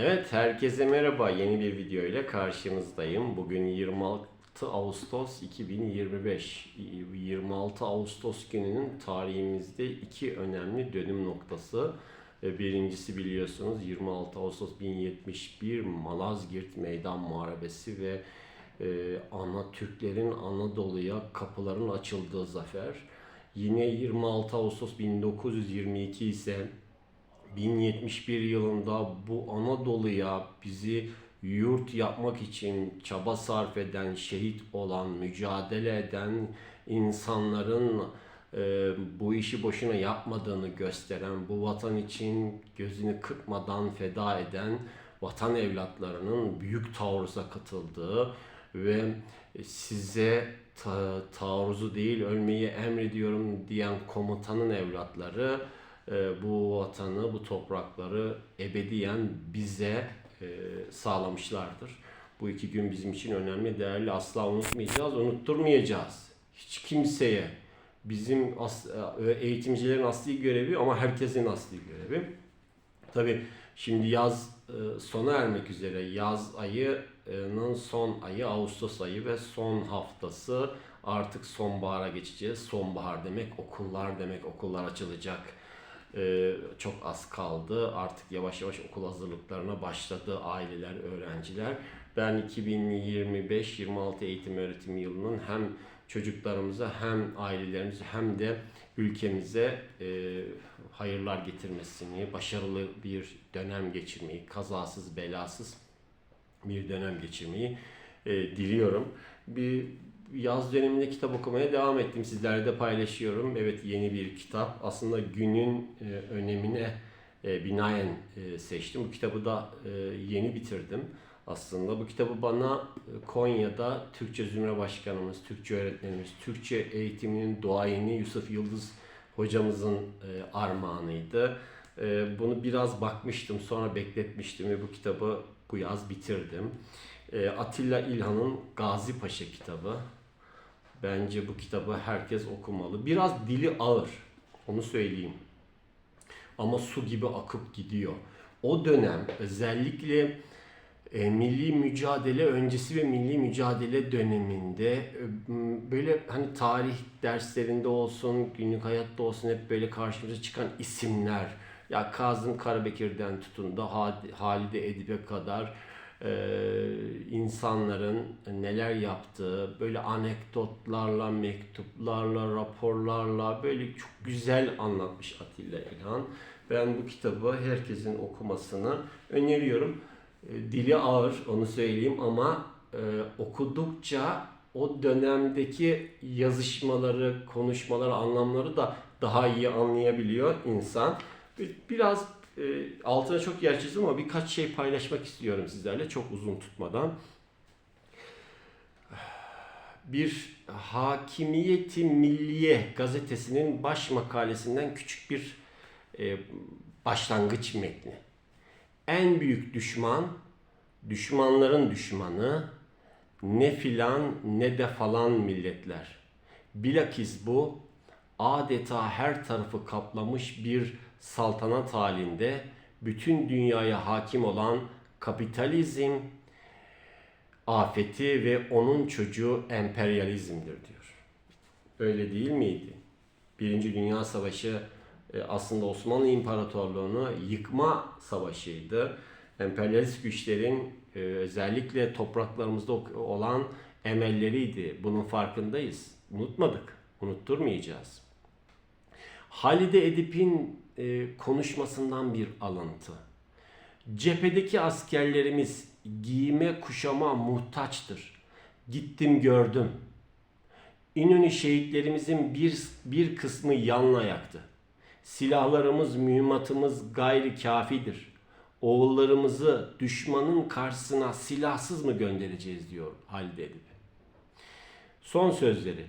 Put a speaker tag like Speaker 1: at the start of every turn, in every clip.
Speaker 1: Evet, herkese merhaba. Yeni bir video ile karşınızdayım. Bugün 26 Ağustos 2025. 26 Ağustos gününün tarihimizde iki önemli dönüm noktası. Birincisi biliyorsunuz 26 Ağustos 1071 Malazgirt Meydan Muharebesi ve e, ana Türklerin Anadolu'ya kapıların açıldığı zafer. Yine 26 Ağustos 1922 ise 1071 yılında bu Anadolu'ya bizi yurt yapmak için çaba sarf eden, şehit olan, mücadele eden insanların e, bu işi boşuna yapmadığını gösteren, bu vatan için gözünü kırpmadan feda eden vatan evlatlarının büyük taarruza katıldığı ve size ta- taarruzu değil ölmeyi emrediyorum diyen komutanın evlatları bu vatanı, bu toprakları ebediyen bize e, sağlamışlardır. Bu iki gün bizim için önemli, değerli. Asla unutmayacağız, unutturmayacağız. Hiç kimseye. Bizim as- e, eğitimcilerin asli görevi ama herkesin asli görevi. Tabii şimdi yaz e, sona ermek üzere. Yaz ayının son ayı Ağustos ayı ve son haftası artık sonbahara geçeceğiz. Sonbahar demek okullar demek. Okullar açılacak. E, çok az kaldı. Artık yavaş yavaş okul hazırlıklarına başladı aileler, öğrenciler. Ben 2025-26 eğitim öğretim yılının hem çocuklarımıza hem ailelerimize hem de ülkemize e, hayırlar getirmesini, başarılı bir dönem geçirmeyi, kazasız belasız bir dönem geçirmeyi e, diliyorum. Bir yaz döneminde kitap okumaya devam ettim. Sizlerle de paylaşıyorum. Evet yeni bir kitap. Aslında günün e, önemine e, binaen e, seçtim. Bu kitabı da e, yeni bitirdim. Aslında bu kitabı bana e, Konya'da Türkçe Zümre Başkanımız, Türkçe öğretmenimiz, Türkçe eğitiminin doğayeni Yusuf Yıldız hocamızın e, armağanıydı. E, bunu biraz bakmıştım, sonra bekletmiştim ve bu kitabı bu yaz bitirdim. E, Atilla İlhan'ın Gazi Paşa kitabı. Bence bu kitabı herkes okumalı. Biraz dili ağır, onu söyleyeyim. Ama su gibi akıp gidiyor. O dönem özellikle e, milli mücadele öncesi ve milli mücadele döneminde e, böyle hani tarih derslerinde olsun, günlük hayatta olsun hep böyle karşımıza çıkan isimler. Ya Kazım Karabekir'den tutun da Halide Edip'e kadar insanların neler yaptığı, böyle anekdotlarla, mektuplarla, raporlarla böyle çok güzel anlatmış Atilla İlhan. Ben bu kitabı herkesin okumasını öneriyorum. E, Dili ağır, onu söyleyeyim ama e, okudukça o dönemdeki yazışmaları, konuşmaları, anlamları da daha iyi anlayabiliyor insan. Bir- Biraz altına çok yer çizdim ama birkaç şey paylaşmak istiyorum sizlerle çok uzun tutmadan. Bir Hakimiyeti Milliye gazetesinin baş makalesinden küçük bir e, başlangıç metni. En büyük düşman, düşmanların düşmanı ne filan ne de falan milletler. Bilakis bu adeta her tarafı kaplamış bir saltanat halinde bütün dünyaya hakim olan kapitalizm afeti ve onun çocuğu emperyalizmdir diyor. Öyle değil miydi? Birinci Dünya Savaşı e, aslında Osmanlı İmparatorluğu'nu yıkma savaşıydı. Emperyalist güçlerin e, özellikle topraklarımızda olan emelleriydi. Bunun farkındayız. Unutmadık. Unutturmayacağız. Halide Edip'in e, konuşmasından bir alıntı. Cephedeki askerlerimiz giyime kuşama muhtaçtır. Gittim gördüm. İnönü şehitlerimizin bir, bir kısmı yanlayaktı. Silahlarımız, mühimmatımız gayri kafidir. Oğullarımızı düşmanın karşısına silahsız mı göndereceğiz diyor Halide Edip. Son sözleri.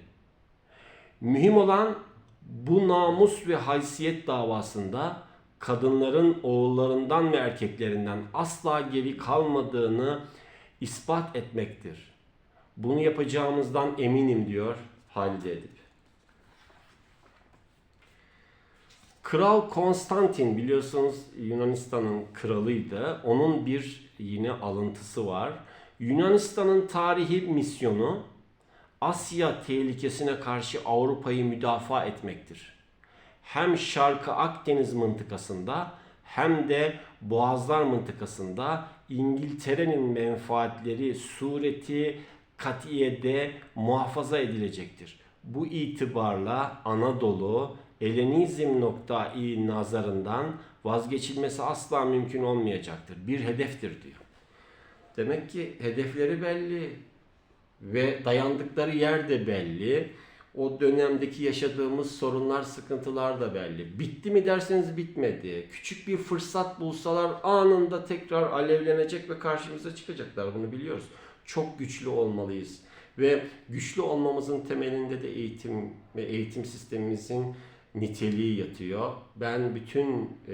Speaker 1: Mühim olan bu namus ve haysiyet davasında kadınların oğullarından ve erkeklerinden asla geri kalmadığını ispat etmektir. Bunu yapacağımızdan eminim diyor Halide Edip. Kral Konstantin biliyorsunuz Yunanistan'ın kralıydı. Onun bir yine alıntısı var. Yunanistan'ın tarihi misyonu Asya tehlikesine karşı Avrupa'yı müdafaa etmektir. Hem Şarkı Akdeniz mıntıkasında hem de Boğazlar mıntıkasında İngiltere'nin menfaatleri sureti katiyede muhafaza edilecektir. Bu itibarla Anadolu Elenizm noktayı nazarından vazgeçilmesi asla mümkün olmayacaktır. Bir hedeftir diyor. Demek ki hedefleri belli ve dayandıkları yer de belli. O dönemdeki yaşadığımız sorunlar, sıkıntılar da belli. Bitti mi derseniz bitmedi. Küçük bir fırsat bulsalar anında tekrar alevlenecek ve karşımıza çıkacaklar. Bunu biliyoruz. Çok güçlü olmalıyız. Ve güçlü olmamızın temelinde de eğitim ve eğitim sistemimizin niteliği yatıyor. Ben bütün e,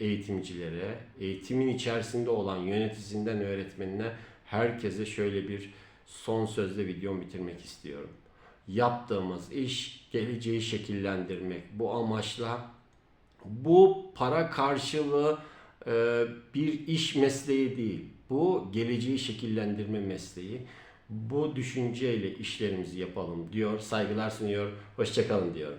Speaker 1: eğitimcilere, eğitimin içerisinde olan yöneticisinden öğretmenine herkese şöyle bir son sözle videomu bitirmek istiyorum. Yaptığımız iş geleceği şekillendirmek. Bu amaçla bu para karşılığı e, bir iş mesleği değil. Bu geleceği şekillendirme mesleği. Bu düşünceyle işlerimizi yapalım diyor. Saygılar sunuyor. Hoşçakalın diyorum.